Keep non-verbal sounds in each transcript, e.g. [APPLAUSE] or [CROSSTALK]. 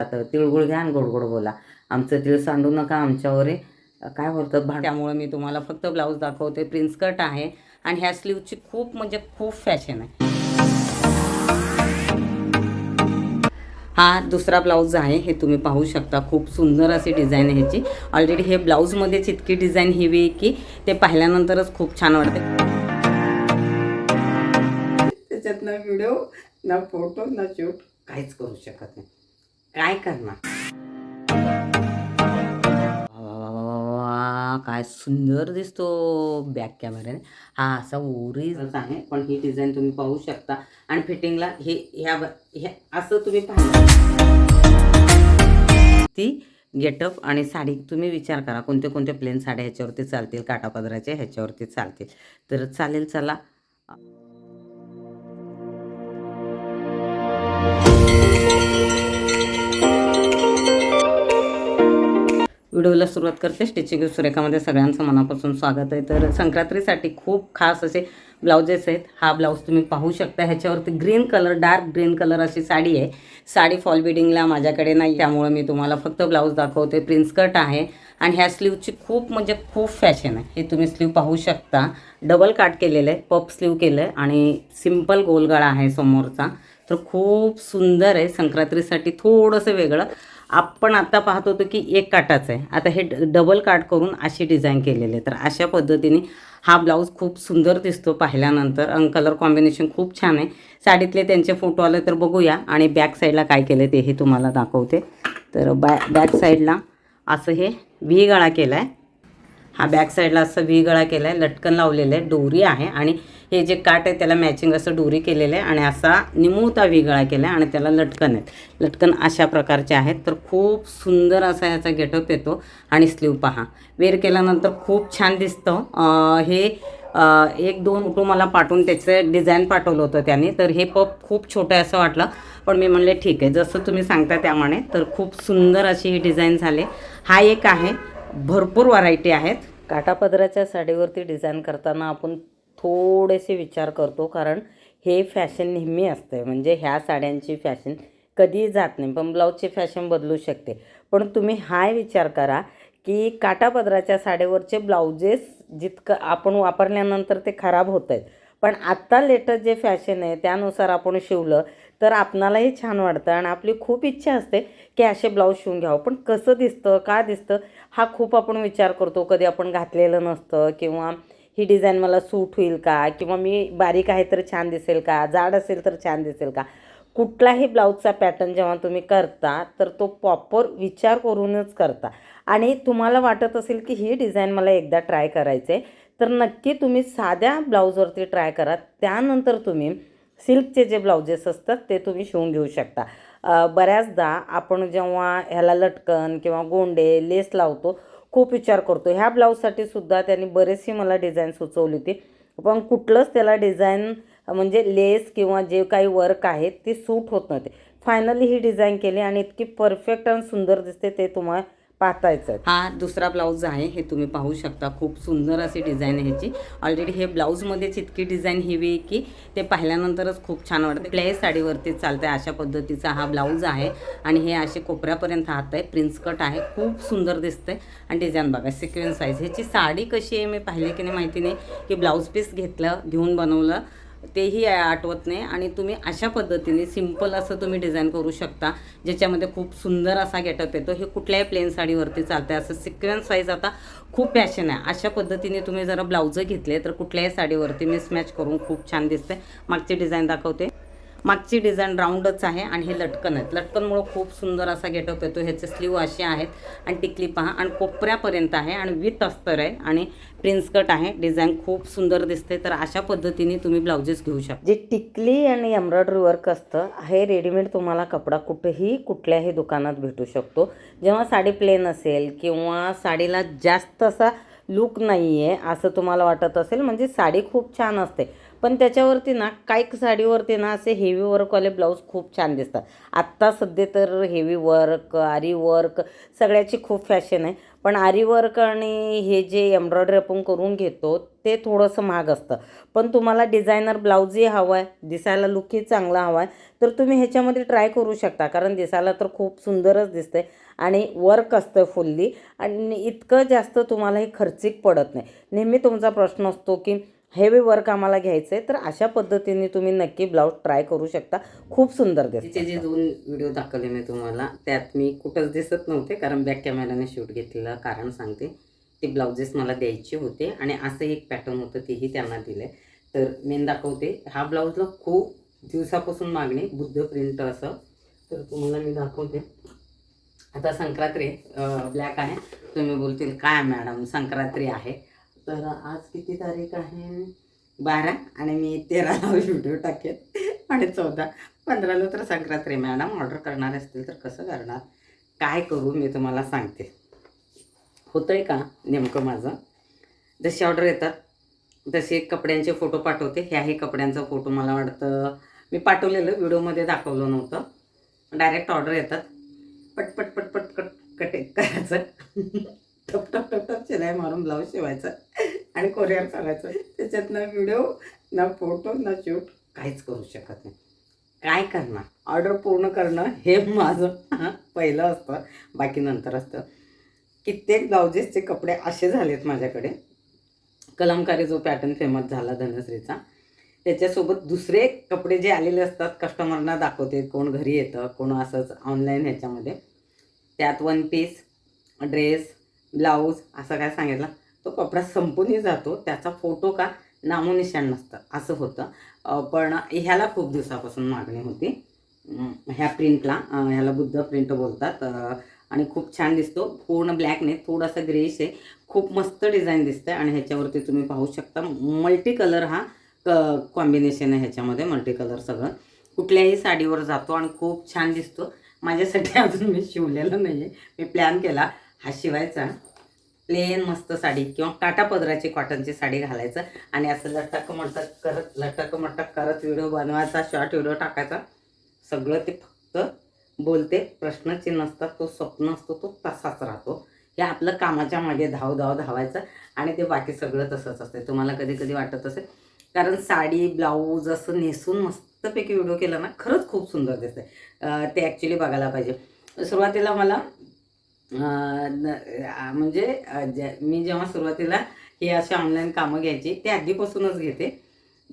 आता तिळगुळ घ्या आणि गोड गोड बोला. आमचं तिळ सांडू नका आमच्यावर. काय बोलतात भाड? त्यामुळे मी तुम्हाला फक्त ब्लाऊज दाखवते. प्रिन्स कट आहे. आणि ह्या स्लीवची खूप म्हणजे खूप फॅशन आहे. हा दुसरा ब्लाऊज आहे. हे तुम्ही पाहू शकता. खूप सुंदर अशी डिझाईन आहे ह्याची. ऑलरेडी हे ब्लाऊजमध्येच इतकी डिझाईन हवी आहे की ते पाहिल्यानंतरच खूप छान वाटते. त्याच्यात ना व्हिडिओ ना फोटो ना शूट काहीच करू शकत नाही. काय करणार. काय सुंदर दिसतो बॅक कॅमेऱ्याने. हा असा ओरिजिनल आहे पण ही डिझाईन तुम्ही पाहू शकता. आणि फिटिंगला हे ह्या ह्या असं तुम्ही पाहिलं ती गेटअप आणि साडी तुम्ही विचार करा कोणते कोणते प्लेन साड्या ह्याच्यावरती चालतील काटापदराच्या ह्याच्यावरती चालतील. तर चालेल चला. व्हिडिओला सुरुवात करते. स्टिचिंग सुरेखामध्ये सगळ्यांचं मनापासून स्वागत आहे. तर संक्रांतीसाठी खूप खास असे ब्लाउजेस आहेत. हा ब्लाऊज तुम्ही पाहू शकता. ह्याच्यावरती green colour dark green colour अशी साडी आहे. साडी फॉल बिडिंगला माझ्याकडे नाही त्यामुळे मी तुम्हाला फक्त ब्लाऊज दाखवते. प्रिन्स कट आहे आणि ह्या स्लीवची खूप म्हणजे खूप फॅशन आहे. हे तुम्ही स्लीव पाहू शकता. डबल काट केलेलं आहे. पप स्लीव केलं आहे आणि सिंपल गोलगळा आहे समोरचा. तर खूप सुंदर आहे. संक्रांतीसाठी थोडंसं वेगळं. आपण आता पाहत होतो की एक काटाचं आहे. आता हे ड- डबल काट करून अशी डिझाईन केलेली आहे. तर अशा पद्धतीने हा ब्लाऊज खूप सुंदर दिसतो पाहिल्यानंतर आणि कलर कॉम्बिनेशन खूप छान आहे. साडीतले त्यांचे फोटो आले तर बघूया आणि बॅक साईडला काय केलं तेही तुम्हाला दाखवते. तर बॅ बॅक साईडला असं हे व्ही गळा केला आहे हा बॅक साईडला असं व्ही गळा केला आहे लटकन लावलेलं आहे डोरी आहे आणि हे जे काट आहे त्याला मॅचिंग असं डोरी केलेलं आहे आणि असा निमुळता व्ही गळा केला आहे आणि त्याला लटकन आहेत. लटकन अशा प्रकारचे आहेत. तर खूप सुंदर असा ह्याचा गेटअप येतो आणि स्लीव पहा. वेअर केल्यानंतर खूप छान दिसतं. हे एक दोन फोटो मला पाठवून त्याचं डिझाईन पाठवलं होतं त्याने. तर हे पप खूप छोटं आहे असं वाटलं. पण मी म्हणले ठीक आहे. जसं तुम्ही सांगता त्यामाणे तर खूप सुंदर अशी ही डिझाईन झाले. हा एक आहे. भरपूर व्हरायटी आहेत. काटापदराच्या साडीवरती डिझाईन करताना आपण थोडेसे विचार करतो कारण हे फॅशन नेहमी असते. म्हणजे ह्या साड्यांची फॅशन कधी जात नाही पण ब्लाऊजची फॅशन बदलू शकते. पण तुम्ही हाय विचार करा की काटापदराच्या साडीवरचे ब्लाउजेस जितकं आपण वापरल्यानंतर ते खराब होत आहेत. पण आत्ता लेटेस्ट जे फॅशन आहे त्यानुसार आपण शिवलं तर आपणालाही छान वाटतं आणि आपली खूप इच्छा असते की असे ब्लाऊज शिवून घ्यावं. पण कसं दिसतं का दिसतं हा खूप आपण विचार करतो. कधी आपण घातलेलं नसतं किंवा ही डिझाईन मला सूट होईल का? किंवा मी बारीक आहे तर छान दिसेल का? जाड असेल तर छान दिसेल का? कुठलाही ब्लाऊजचा पॅटर्न जेव्हा तुम्ही करता तर तो प्रॉपर विचार करूनच करता. आणि तुम्हाला वाटत असेल की ही डिझाईन मला एकदा ट्राय करायचं आहे तर नक्की तुम्ही साध्या ब्लाऊजवरती ट्राय करा. त्यानंतर तुम्ही सिल्कचे जे ब्लाउजेस असतात ते तुम्ही शिवून घेऊ शकता. बऱ्याचदा आपण जेव्हा ह्याला लटकन किंवा गोंडे लेस लावतो खूप विचार करतो. ह्या ब्लाऊजसाठी सुद्धा त्यांनी बरेचशी मला डिझाईन सुचवली होती. पण कुठलंच त्याला डिझाईन म्हणजे लेस किंवा जे काही वर्क आहे ते सूट होत नव्हते. फायनली ही डिझाईन केली आणि इतकी परफेक्ट आणि सुंदर दिसते ते तुम्हाला पाहतायचं. हा दुसरा ब्लाऊज आहे हे तुम्ही पाहू शकता. खूप सुंदर अशी डिझाईन आहे ह्याची. ऑलरेडी हे ब्लाऊजमध्येच इतकी डिझाईन हवी आहे की ते पाहिल्यानंतरच खूप छान वाटते. कुठल्याही साडीवरती चालतं आहे अशा पद्धतीचा हा ब्लाऊज आहे. आणि हे असे कोपऱ्यापर्यंत हात आहे प्रिन्स कट आहे. खूप सुंदर दिसतंय. आणि डिझाईन बघा सिक्वेन्स साईज ह्याची साडी कशी आहे मी पाहिली की नाही माहिती नाही. की ब्लाऊज पीस घेतलं घेऊन बनवलं. तेही आठवत नाही आणि तुम्ही अशा पद्धतीने सिंपल असं तुम्ही डिझाईन करू शकता ज्याच्यामध्ये खूप सुंदर असा गेटअप येतो. हे कुठल्याही प्लेन साडीवरती चालतं असं सिक्वेन्स साईज आता खूप फॅशन आहे. अशा पद्धतीने तुम्ही जरा ब्लाऊज घेतले तर कुठल्याही साडीवरती मिसमॅच करून खूप छान दिसते मागची डिझाईन दाखवते. मागची डिझाईन राऊंडच आहे आणि हे लटकन आहेत. लटकनमुळं खूप सुंदर असा गेटअप येतो. ह्याचे स्लीव असे आहेत. आणि टिकली पहा. आणि कोपऱ्यापर्यंत आहे आणि विथ अस्तर आहे आणि प्रिन्स कट आहे. डिझाईन खूप सुंदर दिसते. तर अशा पद्धतीने तुम्ही ब्लाउजेस घेऊ शकता. जे टिकली आणि एम्ब्रॉयडरी वर्क असतं हे रेडीमेड तुम्हाला कपडा कुठेही कुठल्याही दुकानात भेटू शकतो. जेव्हा साडी प्लेन असेल किंवा साडीला जास्त असा लुक नाही आहे असं तुम्हाला वाटत असेल म्हणजे साडी खूप छान असते. पण त्याच्यावरती ना काही साडीवरती ना असे हेवी वर्कवाले ब्लाऊज खूप छान दिसतात. आत्ता सध्या तर हेवी वर्क आरी वर्क सगळ्याची खूप फॅशन आहे. पण आरी वर्क आणि हे जे एम्ब्रॉयडरी आपण करून घेतो ते थोडंसं महाग असतं. पण तुम्हाला डिझायनर ब्लाऊजही हवा आहे दिसायला लुकही चांगला हवा आहे तर तुम्ही ह्याच्यामध्ये ट्राय करू शकता. कारण दिसायला तर खूप सुंदरच दिसते आणि वर्क असतं फुल्ली आणि इतकं जास्त तुम्हाला हे खर्चिक पडत नाही. नेहमी तुमचा प्रश्न असतो की हेवी वर्क आम्हाला घ्यायचं आहे तर अशा पद्धतीने तुम्ही नक्की ब्लाऊज ट्राय करू शकता. खूप सुंदर दिसते जे दोन व्हिडिओ दाखवले मी तुम्हाला त्यात मी कुठंच दिसत नव्हते कारण बॅक कॅमेराने शूट घेतलेलं कारण सांगते. ते ब्लाउजेस मला द्यायचे होते आणि असं एक पॅटर्न होतं तेही त्यांना दिलं तर मी दाखवते हा ब्लाऊजला खूप दिवसापासून मागणी बुद्ध प्रिंट असं. तर तुम्हाला मी दाखवते. आता संक्रांत्री ब्लॅक आहे. तुम्ही बोलतील काय मॅडम संक्रांत्री आहे. तर आज किती तारीख आहे? बारा आणि मी तेराला [LAUGHS] व्हिडिओ टाकेन आणि चौदा. पंधराला तर संक्रांती मॅडम. ऑर्डर करणार असतील तर कसं करणार? काय करू मी तुम्हाला सांगते. होतं आहे का नेमकं माझं? जशी ऑर्डर येतात तसे कपड्यांचे फोटो पाठवते. ह्याही कपड्यांचा फोटो मला वाटतं मी पाठवलेलं व्हिडिओमध्ये दाखवलं नव्हतं. डायरेक्ट ऑर्डर येतात. पट पट पट कट कटे करायचं. [LAUGHS] टप टप टप टप शिलाई मारून ब्लाऊज शिवायचं. आणि कोरिअर करायचं त्याच्यात ना व्हिडिओ ना फोटो ना शूट काहीच करू शकत नाही. काय करणार? ऑर्डर पूर्ण करणं हे माझं पहिलं असतं. बाकी नंतर असतं. कित्येक ब्लाउजेसचे कपडे असे झालेत माझ्याकडे. कलमकारी जो पॅटर्न फेमस झाला धनश्रीचा त्याच्यासोबत दुसरे कपडे जे आलेले असतात कस्टमरना दाखवते कोण घरी येतं कोण असंच ऑनलाईन ह्याच्यामध्ये. त्यात वन पीस ड्रेस ब्लाऊज असं काय सांगितलं? तो कपडा संपूनही जातो त्याचा फोटो का नामोनिशाण नसतं असं होतं. पण ह्याला खूप दिवसापासून मागणी होती. ह्या प्रिंटला ह्याला बुद्ध प्रिंट बोलतात. आणि खूप छान दिसतो. पूर्ण ब्लॅक नाही थोडासा ग्रेश आहे. खूप मस्त डिझाईन दिसतं आणि ह्याच्यावरती तुम्ही पाहू शकता. मल्टी कलर हा क कॉम्बिनेशन आहे ह्याच्यामध्ये मल्टी कलर सगळं. कुठल्याही साडीवर जातो आणि खूप छान दिसतो. माझ्यासाठी [LAUGHS] अजून मी शिवलेलं नाही आहे मी प्लॅन केला. हा शिवायचा. प्लेन मस्त साडी किंवा काटा पदराची कॉटनची साडी घालायचं. आणि असं लटक मटक करत लटक मटक करत व्हिडिओ बनवायचा शॉर्ट व्हिडिओ टाकायचा. सगळं ते फक्त बोलते प्रश्नचिन्ह असतात तो स्वप्न असतो तो तसाच राहतो. हे आपलं कामाच्या मागे धाव धाव धावायचं आणि ते बाकी सगळं तसंच असते. तुम्हाला कधी कधी वाटत असेल कारण साडी ब्लाऊज असं नेसून मस्तपैकी व्हिडिओ केला ना खरंच खूप सुंदर दिसते ते ॲक्च्युली बघायला पाहिजे. सुरुवातीला मला म्हणजे जे- मी जेव्हा सुरुवातीला हे असे ऑनलाईन कामं घ्यायची ते आधीपासूनच घेते.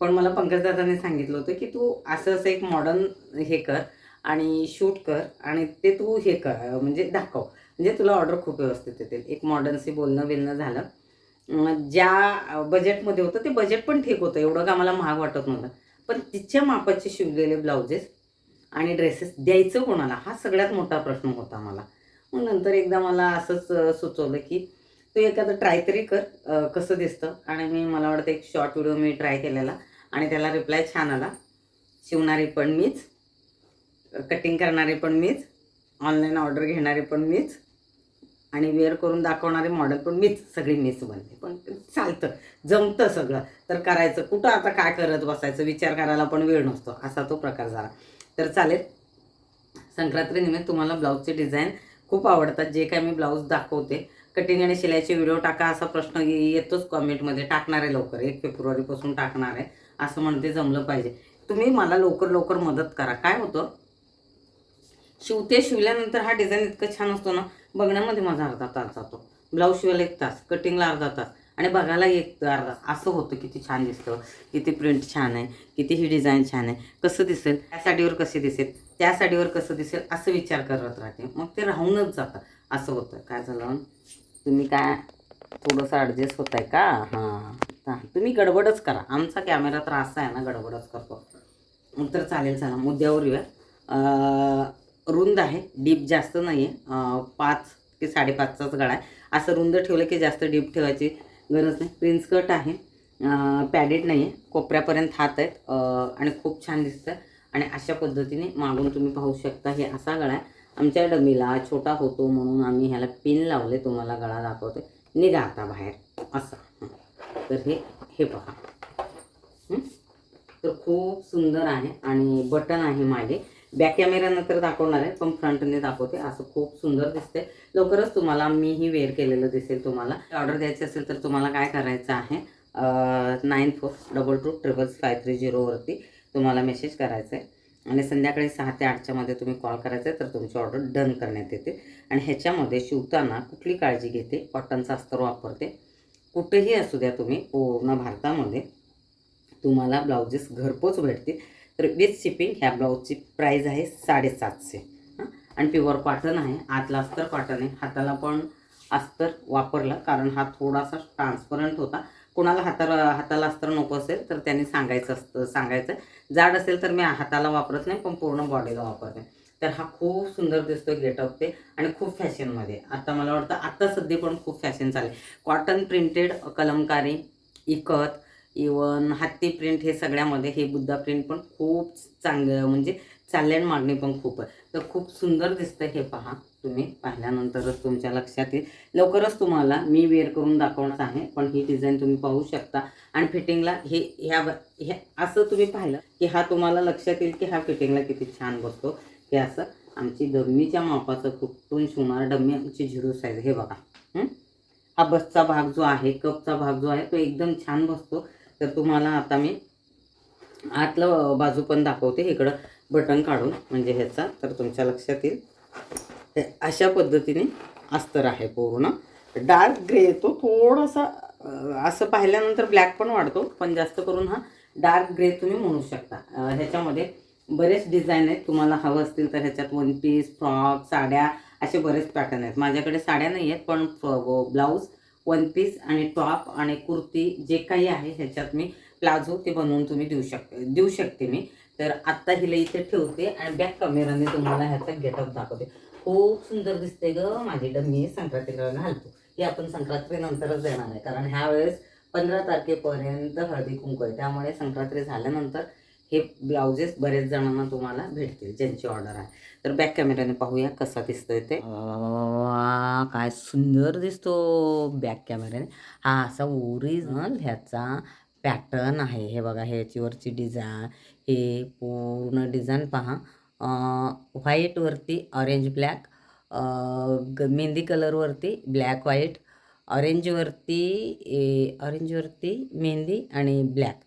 पण मला पंकजदादाने सांगितलं होतं की तू असं असं एक मॉडर्न हे कर आणि शूट कर आणि ते तू हे कर म्हणजे दाखव. म्हणजे तुला ऑर्डर खूप व्यवस्थित येतील. एक मॉडर्नशी बोलणं बिलणं झालं. ज्या बजेटमध्ये होतं ते बजेट पण ठीक होतं. एवढं का मला महाग वाटत नव्हतं. पण तिच्या मापाचे शिवलेले ब्लाउजेस आणि ड्रेसेस द्यायचं कोणाला हा सगळ्यात मोठा प्रश्न होता मला. मग नंतर एकदा मला असंच सुचवलं की तू एखादं ट्राय तरी कर कसं दिसतं. आणि मी मला वाटतं एक शॉर्ट व्हिडिओ मी ट्राय केलेला. आणि त्याला रिप्लाय छान आला. शिवणारी पण मीच कटिंग करणारी पण मीच ऑनलाईन ऑर्डर घेणारी पण मीच आणि वेअर करून दाखवणारे मॉडेल पण मीच सगळी मीच बनते पण चालतं जमतं सगळं. तर करायचं कुठं आता काय करत बसायचं विचार करायला पण वेळ नसतो. असा तो प्रकार झाला. तर चालेल. संक्रांतीनिमित्त तुम्हाला ब्लाऊजचे डिझाईन खूप आवडतात जे काय मी ब्लाऊज दाखवते. कटिंग आणि शिलाईचे व्हिडिओ टाका असा प्रश्न येतोच कॉमेंटमध्ये. टाकणार आहे लवकर एक फेब्रुवारीपासून टाकणार आहे असं म्हणते जमलं पाहिजे. तुम्ही मला लवकर लवकर मदत करा. काय होतं? शिवते शिवल्यानंतर हा डिझाईन इतकं छान असतो ना बघण्यामध्ये माझा अर्धा तास जातो. ब्लाऊज शिवायला एक तास कटिंगला अर्धा तास आणि बघायला एक अर्धा असं होतं किती छान दिसतं किती प्रिंट छान आहे किती ही डिझाईन छान आहे कसं दिसेल? त्या साडीवर कसे दिसेल? त्या साडीवर कसं दिसेल असं विचार करत राहते. मग ते राहूनच जातं. असं होतं. काय झालं? तुम्ही काय थोडंसं ॲडजस्ट होत आहे का? हां. तुम्ही गडबडच करा. आमचा कॅमेरा तर असा आहे ना गडबडच करतो. मग तर चालेल चला. मुद्द्यावर येऊया. रुंद आहे. डीप जास्त नाही आहे पाच ते साडेपाचचाच गळा आहे. असं रुंद ठेवलं की जास्त डीप ठेवायची गरज नाही. प्रिन्स कट आहे. पॅडेड नाही आहे कोपऱ्यापर्यंत हात आहेत. आणि खूप छान दिसतं आणि अशा पद्धतीने मागून तुम्ही पाहू शकता हे असा गळा आहे. आमच्या डमीला छोटा होतो म्हणून आम्ही ह्याला पिन लावले तुम्हाला गळा दाखवते. निघा आता बाहेर. असा. तर हे हे पहा. तर खूप सुंदर आहे आणि बटन आहे मागे. बॅक कॅमेऱ्यानं तर दाखवणार आहे पण फ्रंटने दाखवते. असं खूप सुंदर दिसते लवकरच तुम्हाला मीही वेअर केलेलं दिसेल तुम्हाला. ऑर्डर द्यायची असेल तर तुम्हाला काय करायचं आहे nine four double two triple five three झिरोवरती तुम्हाला मेसेज करायचा आहे आणि संध्याकाळी सहा ते आठच्यामध्ये तुम्ही कॉल करायचा आहे तर तुमची ऑर्डर डन करण्यात येते. आणि ह्याच्यामध्ये शिवताना कुठली काळजी घेते? कॉटनचा अस्तर वापरते. कुठेही असू द्या तुम्ही पूर्ण भारतामध्ये तुम्हाला ब्लाउजेस घरपोच भेटतील. तर विथ शिपिंग ह्या ब्लाऊजची प्राईज आहे साडेसातशे. हां? आणि प्युअर कॉटन आहे. आतला अस्तर कॉटन आहे. हाताला पण अस्तर वापरलं कारण हा थोडासा ट्रान्सपरंट होता. कोणाला हाताला हाताला अस्त्र नको असेल तर त्यांनी सांगायचं असतं सांगायचं. जाड असेल तर मी हाताला वापरत नाही पण पूर्ण बॉडीला वापरते तर हा खूप सुंदर दिसतो गेटअप ते आणि खूप फॅशनमध्ये. आता मला वाटतं आता सध्या पण खूप फॅशन चालेल cotton printed Kalamkari ikat even हत्ती प्रिंट हे सगळ्यामध्ये हे बुद्धा प्रिंट पण खूप चांगलं म्हणजे चालले आणि मागणी पण खूप आहे. तर खूप सुंदर दिसतं हे पहा. तुम्ही पाहिल्यानंतरच तुमच्या लक्षात येईल. लवकरच तुम्हाला मी वेअर करून दाखवणार आहे पण ही डिझाईन तुम्ही पाहू शकता. आणि फिटिंगला हे ह्या ह्या असं तुम्ही पाहिलं की हा तुम्हाला लक्षात येईल की हा फिटिंगला किती छान बसतो. हे असं आमची डम्मीच्या मापाचं कुठून शिवणार डम्मी आमची झिरो साईज. हे बघा. हा बसचा भाग जो आहे कपचा भाग जो आहे तो एकदम छान बसतो. तर तुम्हाला आता मी आतलं बाजू पण दाखवते. इकडं बटन काढून म्हणजे ह्याचा तर तुमच्या लक्षात येईल. अशा पद्धतीने अस्तर आहे पूर्ण. डार्क ग्रे येतो थोडासा असं पाहिल्यानंतर ब्लॅक पण वाढतो पण जास्त करून हा डार्क ग्रे तुम्ही म्हणू शकता. ह्याच्यामध्ये बरेच डिझाईन आहेत. तुम्हाला हवं असतील तर ह्याच्यात वन पीस फ्रॉक साड्या असे बरेच पॅटर्न आहेत. माझ्याकडे साड्या नाही आहेत पण ब्लाऊज वन पीस आणि टॉप आणि कुर्ती जे काही आहे ह्याच्यात मी प्लाझो ते बनवून तुम्ही देऊ शक देऊ शकते मी. तर आत्ता हिला इथे ठेवते आणि बॅक कॅमेराने तुम्हाला ह्याचा गेटअप दाखवते. खूप सुंदर दिसते ग. माझी डम्मी संक्रांतीला घालतो हे आपण संक्रांतीनंतरच देणार आहे. कारण ह्या वेळेस पंधरा तारखेपर्यंत हळदी कुंकू आहे. त्यामुळे संक्रांती झाल्यानंतर हे ब्लाउजेस बरेच जणांना तुम्हाला भेटतील ज्यांची ऑर्डर आहे. तर बॅक कॅमेऱ्याने पाहूया कसा दिसतोय ते. वा, काय सुंदर दिसतो बॅक कॅमेऱ्याने. हा असा ओरिजिनल ह्याचा पॅटर्न आहे. हे बघा ह्याच्यावरची डिझाईन हे पूर्ण डिझाईन पहा. व्हाईटवरती ऑरेंज ब्लॅक ग मेहंदी कलरवरती ब्लॅक व्हाईट ऑरेंजवरती ऑरेंजवरती मेहंदी आणि ब्लॅक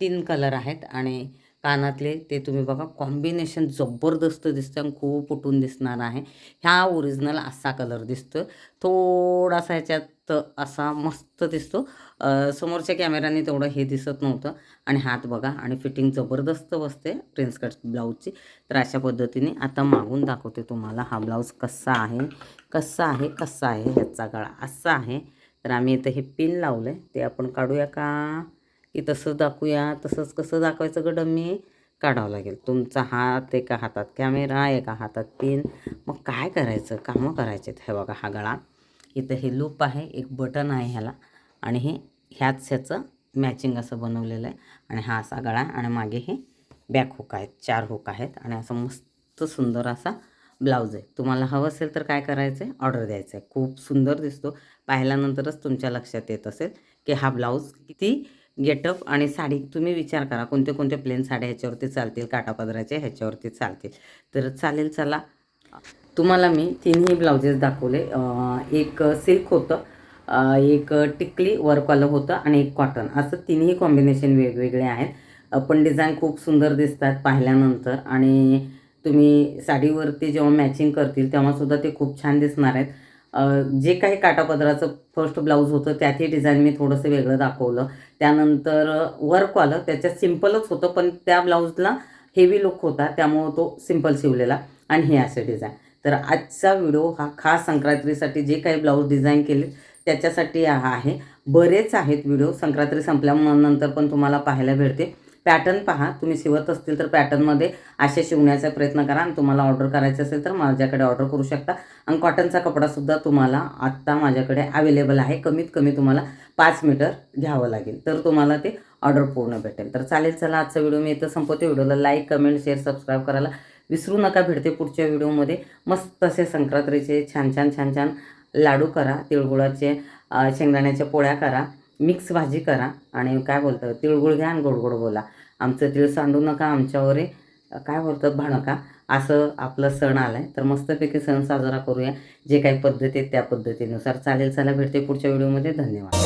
तीन कलर आहेत आणि कानातले ते तुम्ही बघा कॉम्बिनेशन जबरदस्त दिसतं आणि खूप उठून दिसणार आहे. ह्या ओरिजिनल असा कलर दिसतो थोडासा ह्याच्यात असा मस्त दिसतो. समोरच्या कॅमेऱ्याने तेवढं हे दिसत नव्हतं. आणि हात बघा आणि फिटिंग जबरदस्त बसते प्रिन्स कट ब्लाऊजची तर अशा पद्धतीने आता मागून दाखवते तुम्हाला हा ब्लाऊज कसा आहे कसा आहे कसा आहे ह्याचा गळा. असा आहे. तर आम्ही इथं हे पिन लावलं आहे ते आपण काढूया का? की तसंच दाखवूया तसंच कसं दाखवायचं गडं मी काढावं लागेल. तुमचा हात एका हातात कॅमेरा एका हातात पिन. मग काय करायचं? कामं करायचे हे बघा हा गळा. इथं हे लूप आहे एक बटन आहे ह्याला. आणि हे ह्याच ह्याचं मॅचिंग असं बनवलेलं आहे. आणि हा असा गळा आहे आणि मागे हे बॅक हुक आहेत. चार हुक आहेत. आणि असं मस्त सुंदर असा ब्लाऊज आहे. तुम्हाला हवं असेल तर काय करायचं आहे? ऑर्डर द्यायचं आहे. खूप सुंदर दिसतो. पाहिल्यानंतरच तुमच्या लक्षात येत असेल की हा ब्लाऊज किती गेटअप आणि साडी तुम्ही विचार करा. कोणते कोणते प्लेन साड्या ह्याच्यावरती चालतील? काटापदराच्या ह्याच्यावरती चालतील. तर चालेल चला. तुम्हाला मी तिन्ही ब्लाउजेस दाखवले. एक सिल्क होतं एक टिकली वर्कवालं होतं आणि एक कॉटन. असं तिन्ही कॉम्बिनेशन वेगवेगळे आहेत. पण डिझाईन खूप सुंदर दिसतात पाहिल्यानंतर आणि तुम्ही साडीवरती जेव्हा मॅचिंग करतील तेव्हासुद्धा ते खूप छान दिसणार आहेत. जे काही काटापदराचं फर्स्ट ब्लाऊज होतं त्यातही डिझाईन मी थोडंसं वेगळं दाखवलं. त्यानंतर वर्कवालं त्याच्यात सिम्पलच होतं पण त्या ब्लाऊजला हेवी लुक होता त्यामुळं तो सिंपल शिवलेला आणि हे असे डिझाईन तर आजचा व्हिडिओ हा खास संक्रांतीसाठी जे काही ब्लाऊज डिझाईन केले त्याच्यासाठी हा आहे. बरेच आहेत व्हिडिओ संक्रांती संपल्यानंतर पण तुम्हाला पाहायला भेटते पॅटर्न पहा. तुम्ही शिवत असतील तर पॅटर्नमध्ये असे शिवण्याचा प्रयत्न करा आणि तुम्हाला ऑर्डर करायचं असेल तर माझ्याकडे ऑर्डर करू शकता. आणि कॉटनचा कपडासुद्धा तुम्हाला आत्ता माझ्याकडे अवेलेबल आहे. कमीत कमी तुम्हाला पाच मीटर घ्यावं लागेल. तर तुम्हाला ते ऑर्डर पूर्ण भेटेल. तर चालेल चला आजचा व्हिडिओ मी इथं संपवते. व्हिडिओला लाईक कमेंट शेअर सबस्क्राईब करायला विसरू नका. भेटते पुढच्या व्हिडिओमध्ये मस्त असे संक्रांतीचे छान छान छान छान लाडू करा. तिळगुळाचे शेंगदाण्याच्या पोळ्या करा. मिक्स भाजी करा. आणि काय बोलतं तिळगुळ घ्या आणि गोड गोड बोला. आमचं दिल सांडू नका आमच्यावर. काय बोलतात भाणका? असं आपलं सण आलाय. तर मस्तपैकी सण साजरा करूया. जे काही पद्धती आहेत त्या पद्धतीनुसार. चालेल चला भेटते पुढच्या व्हिडिओमध्ये. धन्यवाद.